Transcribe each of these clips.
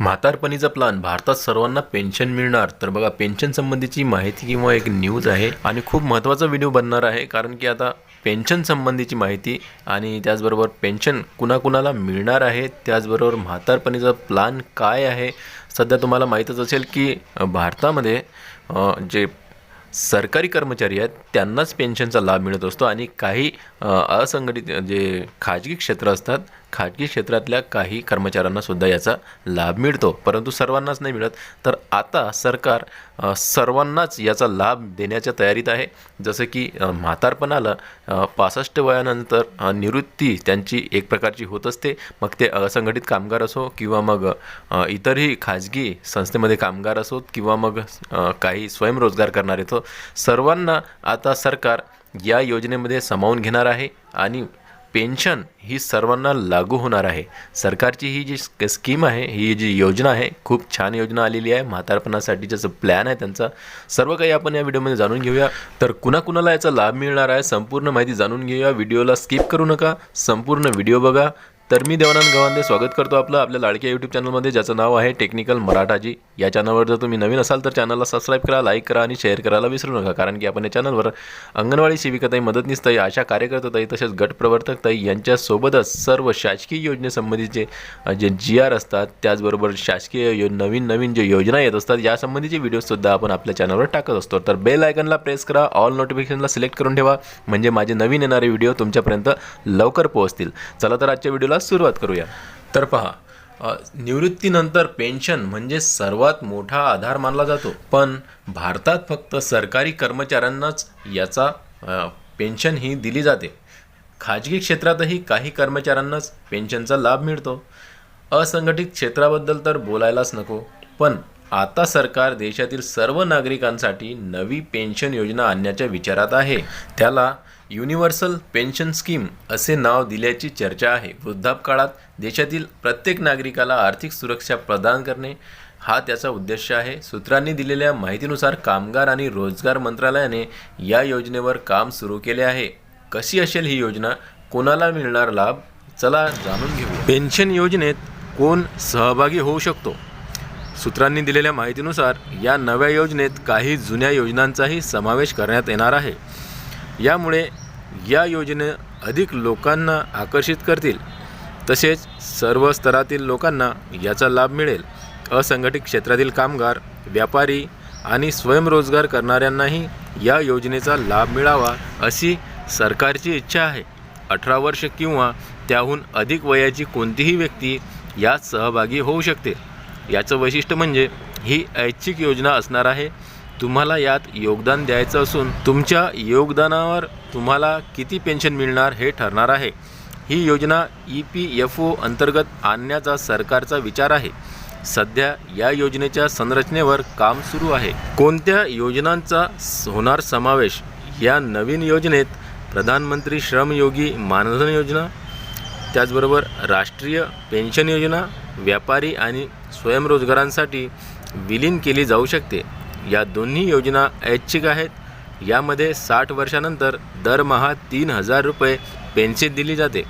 म्हातारपणीचा plan भारतात सर्वांना pension मिळणार. तर बघा पेन्शन संबंधीची माहिती किंवा एक न्यूज आहे आणि खूप महत्त्वाचा व्हिडिओ बनणार आहे. कारण की आता पेन्शन संबंधीची माहिती आणि त्याचबरोबर पेन्शन कुणाकुणाला मिळणार आहे त्याचबरोबर म्हातारपणीचा प्लान काय आहे? सध्या तुम्हाला माहीतच असेल की भारतामध्ये जे सरकारी कर्मचारी आहेत त्यांनाच पेन्शनचा लाभ मिळत असतो आणि काही असंघटित जे खाजगी क्षेत्र असतात खाजगी क्षेत्रातल्या काही कर्मचाऱ्यांना सुद्धा याचा लाभ मिळतो. परंतु सर्वांनाच नाही मिळत. तर आता सरकार सर्वांनाच याचा लाभ देण्याच्या तयारीत आहे. जसं की म्हातारपणाला पासष्ट वयानंतर निवृत्ती त्यांची एक प्रकारची होत असते. मग ते असंघटित कामगार असो किंवा मग इतरही खाजगी संस्थेमध्ये कामगार असोत किंवा मग काही स्वयंरोजगार करणारे तो सर्वांना आता सरकार या योजनेमध्ये सामावून घेणार आहे. आणि पेन्शन ही सर्वांना लागू होणार आहे. सरकारची ही जी स्कीम आहे ही जी योजना आहे खूप छान योजना आलेली आहे. म्हातारपणासाठी जसं प्लॅन आहे त्यांचा. सर्व काही आपण या व्हिडिओमध्ये जाणून घेऊया. तर कुणाकुणाला याचा लाभ मिळणार आहे संपूर्ण माहिती जाणून घेऊया. व्हिडिओला स्किप करू नका. संपूर्ण व्हिडिओ बघा. तर मी देवानंद गव्हांदे स्वागत करतो आपलं आपल्या लाडक्या यूट्यूब चॅनलमध्ये ज्याचं नाव आहे टेक्निकल मराठाजी या चॅनलवर जर तुम्ही नवीन असाल तर चॅनलला सबस्क्राईब करा लाईक करा आणि शेअर करायला विसरू नका. कारण की आपण या चॅनलवर अंगणवाडी सेविकाताई मदतनीसताई आशा कार्यकर्ताताई तसेच गटप्रवर्तकताई यांच्यासोबतच सर्व शासकीय योजनेसंबंधीचे जे जी आर असतात त्याचबरोबर शासकीय यो नवीन नवीन जे योजना येत असतात यासंबंधीचे व्हिडिओसुद्धा आपण आपल्या चॅनलवर टाकत असतो. तर बेल आयकनला प्रेस करा ऑल नोटिफिकेशनला सिलेक्ट करून ठेवा. म्हणजे माझे नवीन येणारे व्हिडिओ तुमच्यापर्यंत लवकर पोहोचतील. चला तर आजच्या व्हिडिओला सुरुवात करूया. तर पहा निवृत्तीनंतर पेन्शन म्हणजे सर्वात मोठा आधार मानला जातो. पण भारतात फक्त सरकारी कर्मचाऱ्यांनाच याचा पेन्शन ही दिली जाते. खाजगी क्षेत्रातही काही कर्मचाऱ्यांनाच पेन्शनचा लाभ मिळतो. असंघटित क्षेत्राबद्दल तर बोलायलाच नको पण आता सरकार देशातील सर्व नागरिकांसाठी नवी पेन्शन योजना आणण्याच्या विचारात आहे. त्याला युनिव्हर्सल पेन्शन स्कीम असे नाव दिल्याची चर्चा आहे. वृद्धापकाळात देशातील प्रत्येक नागरिकाला आर्थिक सुरक्षा प्रदान करणे हा त्याचा उद्देश आहे. सूत्रांनी दिलेल्या माहितीनुसार कामगार आणि रोजगार मंत्रालयाने या योजनेवर काम सुरू केले आहे. कशी असेल ही योजना? कोणाला मिळणार लाभ? चला जाणून घेऊ पेन्शन योजनेत कोण सहभागी होऊ शकतो? सूत्रांनी दिलेल्या माहितीनुसार या नव्या योजनेत काही जुन्या योजनांचाही समावेश करण्यात येणार आहे. यामुळे या योजने अधिक लोकांना आकर्षित करतील. तसेच सर्व स्तरातील लोकांना याचा लाभ मिळेल. असंघटित क्षेत्रातील कामगार व्यापारी आणि स्वयंरोजगार करणाऱ्यांनाही या योजनेचा लाभ मिळावा अशी सरकारची इच्छा आहे. अठरा वर्ष किंवा त्याहून अधिक वयाची कोणतीही व्यक्ती यात सहभागी होऊ शकते. याचं वैशिष्ट्य म्हणजे ही ऐच्छिक योजना असणार आहे. तुम्हाला यात योगदान द्यायचं असून तुमच्या योगदानावर तुम्हाला किती पेन्शन मिळणार हे ठरणार आहे. ही योजना ई पी एफ ओ अंतर्गत आणण्याचा सरकारचा विचार आहे. सध्या या योजनेच्या संरचनेवर काम सुरू आहे. कोणत्या योजनांचा स- होणार समावेश या नवीन योजनेत प्रधानमंत्री श्रमयोगी मानधन योजना त्याचबरोबर राष्ट्रीय पेन्शन योजना व्यापारी आणि स्वयंरोजगारांसाठी विलीन केली जाऊ शकते. या दोन्ही योजना ऐच्छिक आहेत. यामध्ये साठ वर्षानंतर दरमहा तीन हजार रुपये पेन्शन दिली जाते.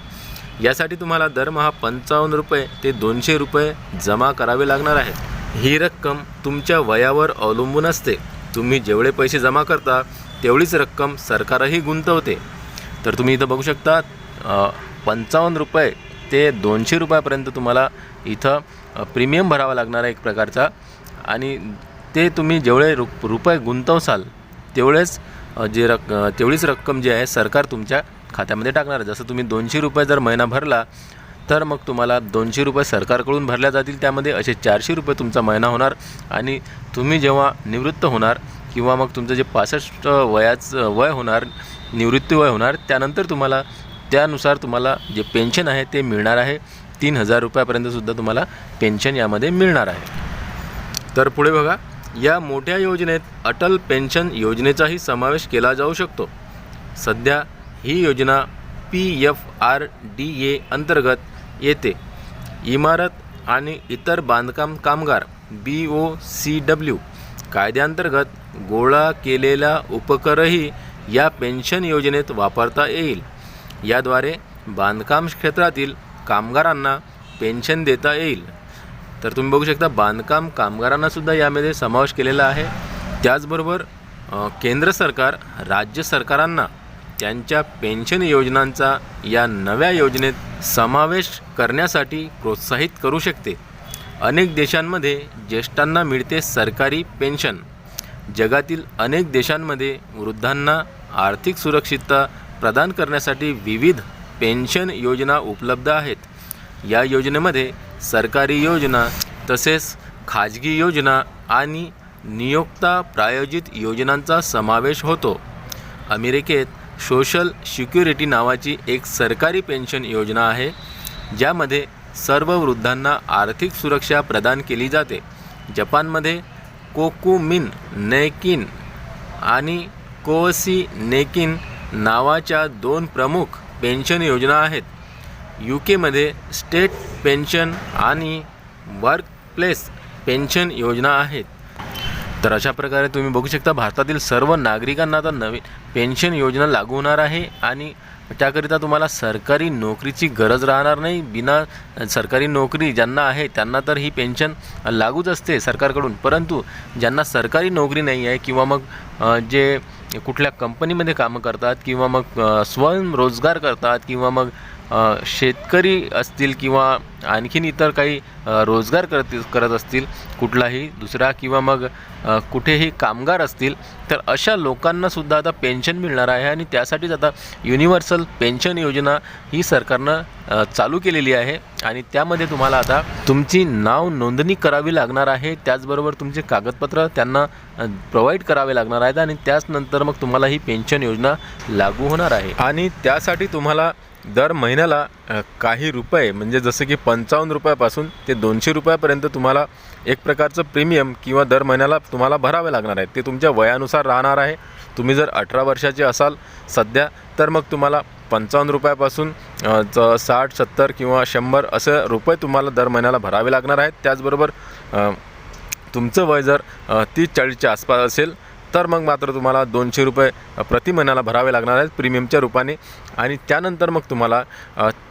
यासाठी तुम्हाला दरमहा पंचावन्न रुपये ते दोनशे रुपये जमा करावे लागणार आहे ही रक्कम तुमच्या वयावर अवलंबून असते. तुम्ही जेवढे पैसे जमा करता तेवढीच रक्कम सरकारही गुंतवते. तर तुम्ही इथं बघू शकता पंचावन्न रुपये ते दोनशे रुपयापर्यंत तुम्हाला इथं प्रीमियम भरावा लागणार आहे एक प्रकारचा. आणि ते तुम्ही जेवढे रु रुपये गुंतवसाल तेवढेच जे रक् तेवढीच रक्कम जी आहे सरकार तुमच्या खात्यामध्ये टाकणार. आहे जसं तुम्ही दोनशे रुपये जर महिना भरला तर मग तुम्हाला दोनशे रुपये सरकारकडून भरल्या जातील. त्यामध्ये असे चारशे रुपये तुमचा महिना होणार. आणि तुम्ही जेव्हा निवृत्त होणार किंवा मग तुमचं जे पासष्ट वयाचं वय होणार निवृत्ती वय होणार त्यानंतर तुम्हाला त्यानुसार तुम्हाला जे पेन्शन आहे ते मिळणार आहे. तीन हजार रुपयापर्यंतसुद्धा तुम्हाला पेन्शन यामध्ये मिळणार आहे. तर पुढे बघा या मोठ्या योजनेत अटल पेन्शन योजनेचाही समावेश केला जाऊ शकतो. सध्या ही योजना P F R D A अंतर्गत येते. इमारत आणि इतर बांधकाम कामगार बी ओ सी डब्ल्यू कायद्याअंतर्गत गोळा केलेला उपकरही या पेन्शन योजनेत वापरता येईल. याद्वारे बांधकाम क्षेत्रातील कामगारांना पेन्शन देता येईल. तर तुम्ही बघू शकता बांधकाम कामगारांनासुद्धा यामध्ये समावेश केलेला आहे. त्याचबरोबर केंद्र सरकार राज्य सरकारांना त्यांच्या पेन्शन योजनांचा या नव्या योजनेत समावेश करण्यासाठी प्रोत्साहित करू शकते. अनेक देशांमध्ये ज्येष्ठांना मिळते सरकारी पेन्शन. जगातील अनेक देशांमध्ये वृद्धांना आर्थिक सुरक्षितता प्रदान करण्यासाठी विविध पेन्शन योजना उपलब्ध आहेत. या योजनेमध्ये सरकारी योजना तसेच खाजगी योजना आणि नियोक्ता प्रायोजित योजनांचा समावेश होतो. अमेरिकेत सोशल सिक्युरिटी नावाची एक सरकारी पेन्शन योजना आहे ज्यामध्ये सर्व वृद्धांना आर्थिक सुरक्षा प्रदान केली जाते. जपानमध्ये कोकुमिन नेकिन आणि कोसी नेकिन नावाच्या दोन प्रमुख पेन्शन योजना आहेत. यू केमध्ये स्टेट पेन्शन आणि वर्क प्लेस पेन्शन योजना आहेत. तर अशा प्रकारे तुम्ही बघू शकता भारतातील सर्व नागरिकांना आता नवीन पेन्शन योजना लागू होणार आहे आणि त्याकरिता तुम्हाला सरकारी नोकरीची गरज राहणार नाही. बिना सरकारी नोकरी ज्यांना आहे त्यांना तर ही पेन्शन लागूच असते सरकारकडून. परंतु ज्यांना सरकारी नोकरी नाही आहे किंवा मग जे कुठल्या कंपनीमध्ये कामं करतात किंवा मग स्वयंरोजगार करतात किंवा मग शेतकरी असतील किंवा आणखीन इतर काही रोजगार करत करत असतील कुठलाही दुसरा किंवा मग कुठेही कामगार असतील तर अशा लोकांनासुद्धा आता पेन्शन मिळणार आहे आणि त्यासाठीच आता युनिव्हर्सल पेन्शन योजना ही सरकारनं चालू केलेली आहे. आणि त्यामध्ये तुम्हाला आता तुमची नाव नोंदणी करावी लागणार आहे. त्याचबरोबर तुमचे कागदपत्र त्यांना प्रोव्हाइड करावे लागणार आहेत. आणि त्याचनंतर मग तुम्हाला ही पेन्शन योजना लागू होणार आहे. आणि त्यासाठी तुम्हाला दर महिन्याला काही रुपये म्हणजे जसं की पंचावन्न रुपयापासून ते दोनशे रुपयापर्यंत तुम्हाला एक प्रकारचं प्रीमियम किंवा दर महिन्याला तुम्हाला भरावे लागणार आहे ते तुमच्या वयानुसार राहणार आहे. तुम्ही जर अठरा वर्षाचे असाल सध्या तर मग तुम्हाला पंचावन्न रुपयापासून च साठ सत्तर किंवा शंभर असं रुपये तुम्हाला दर महिन्याला भरावे लागणार आहेत. त्याचबरोबर तुमचं वय जर तीस चाळीसच्या आसपास असेल तर मग मात्र तुम्हाला दोनशे रुपये प्रति महिन्याला भरावे लागणार आहेत प्रीमियमच्या रूपाने. आणि त्यानंतर मग तुम्हाला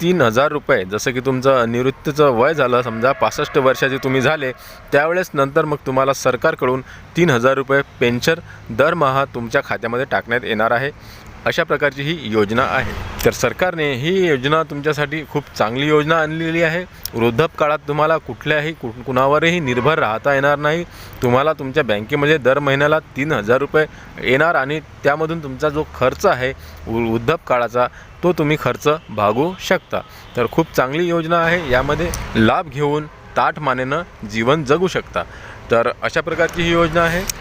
तीन हजार रुपये जसं की तुमचं निवृत्तीचं वय झालं समजा पासष्ट वर्षाचे तुम्ही झाले त्यावेळेस नंतर मग तुम्हाला सरकारकडून तीन हजार रुपये पेन्शन दरमहा तुमच्या खात्यामध्ये टाकण्यात येणार आहे. अशा प्रकारची ही योजना आहे. तर सरकारने ही योजना तुमच्यासाठी खूप चांगली योजना आणलेली आहे. वृद्धप काळात तुम्हाला कुठल्याही कु कुणावरही निर्भर राहता येणार नाही. तुम्हाला तुमच्या बँकेमध्ये दर महिन्याला तीन हजार रुपये येणार आणि त्यामधून तुमचा जो खर्च आहे वृ- वृद्धप काळाचा तो तुम्ही खर्च भागवू शकता. तर खूप चांगली योजना आहे. यामध्ये लाभ घेऊन ताठ मानेनं जीवन जगू शकता. तर अशा प्रकारची ही योजना आहे.